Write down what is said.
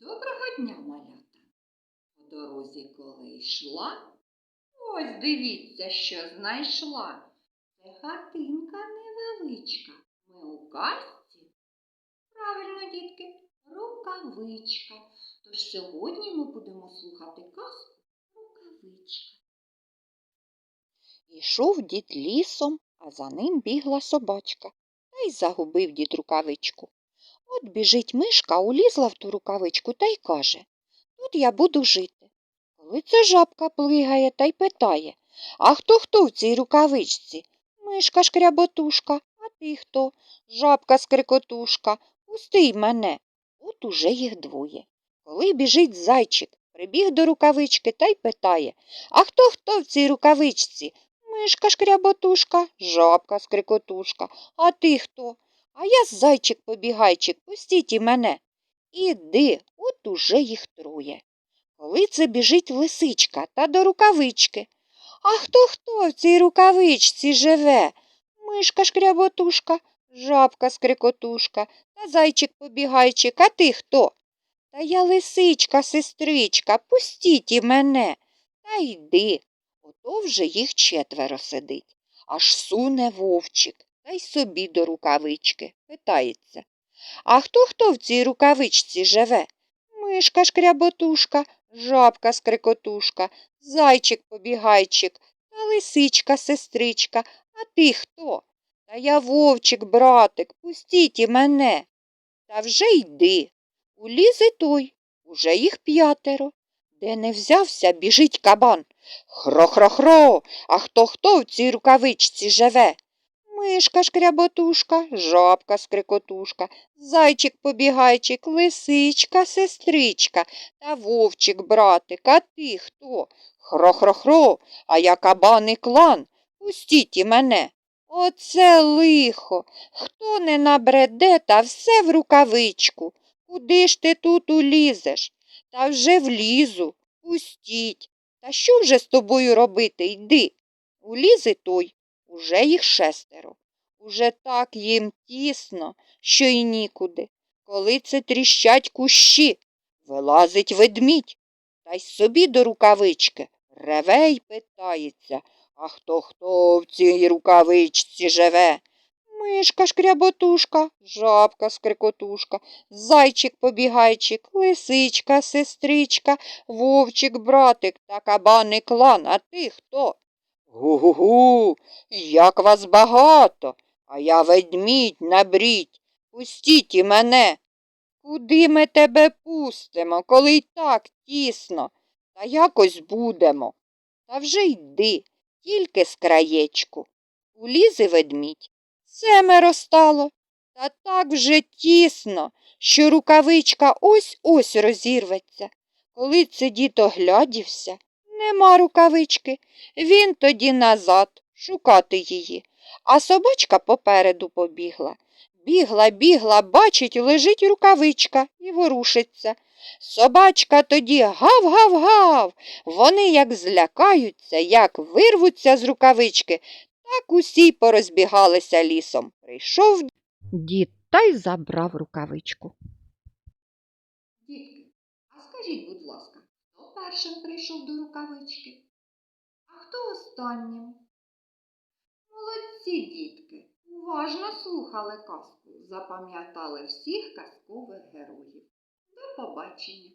Доброго дня, малята. По дорозі, коли йшла, ось дивіться, що знайшла. Це хатинка невеличка. Ми у казці. Правильно, дітки, рукавичка. Тож сьогодні ми будемо слухати казку Рукавичка. Ішов дід лісом, а за ним бігла собачка. Та й загубив дід рукавичку. От біжить мишка, улізла в ту рукавичку та й каже Тут я буду жити. Коли це жабка плигає та й питає А хто хто в цій рукавичці? Мишка шкряботушка, а ти хто? Жабка скрикотушка. Пусти мене. От уже їх двоє. Коли біжить зайчик, прибіг до рукавички та й питає А хто хто в цій рукавичці? Мишка шкряботушка, жабка скрикотушка. А ти хто? А я зайчик побігайчик, пустіть і мене. Іди, от уже їх троє. Коли це біжить лисичка та до рукавички. А хто хто в цій рукавичці живе? Мишка шкряботушка, жабка скрикотушка та зайчик побігайчик, а ти хто? Та я лисичка, сестричка, пустіть і мене. Та йди. Ото вже їх четверо сидить. Аж суне вовчик, та й собі до рукавички. Питається. А хто хто в цій рукавичці живе? Мишка шкряботушка, жабка скрикотушка, зайчик побігайчик та лисичка сестричка. А ти хто? Та я вовчик, братик, пустіть і мене. Та вже йди. Уліз і той, уже їх п'ятеро. Де не взявся, біжить кабан. Хро-хро-хро, а хто хто в цій рукавичці живе? Мишка шкряботушка, жабка скрикотушка, зайчик побігайчик, лисичка, сестричка та вовчик, братик, а ти хто? Хро-хро-хро, а я кабан і клан. Пустіть і мене. Оце лихо. Хто не набреде, та все в рукавичку. Куди ж ти тут улізеш? Та вже влізу. Пустіть. Та що вже з тобою робити? Йди. Уліз і той. Уже їх шестеро. Уже так їм тісно, що й нікуди. Коли це тріщать кущі, вилазить ведмідь. Та й собі до рукавички реве й питається, а хто хто в цій рукавичці живе? Мишка шкряботушка, жабка скрикотушка, зайчик побігайчик, лисичка, сестричка, вовчик, братик та кабаний клан. А ти хто? Гу-гу-гу, як вас багато, а я ведмідь набрідь. Пустіть і мене. Куди ми тебе пустимо, коли й так тісно? Та якось будемо. Та вже йди, тільки з краєчку. Улізе ведмідь. Семеро стало. Та так вже тісно, що рукавичка ось-ось розірветься. Коли це дід оглядівся, нема рукавички. Він тоді назад шукати її, а собачка попереду побігла. Бігла, бігла, бачить, лежить рукавичка і ворушиться. Собачка тоді гав-гав-гав. Вони як злякаються, як вирвуться з рукавички, так усі порозбігалися лісом. Прийшов дід та й забрав рукавичку. Дітки, а скажіть, будь ласка, хто першим прийшов до рукавички? А хто останнім? Молодці, дітки, уважно слухали казку, запам'ятали всіх казкових героїв. До побачення!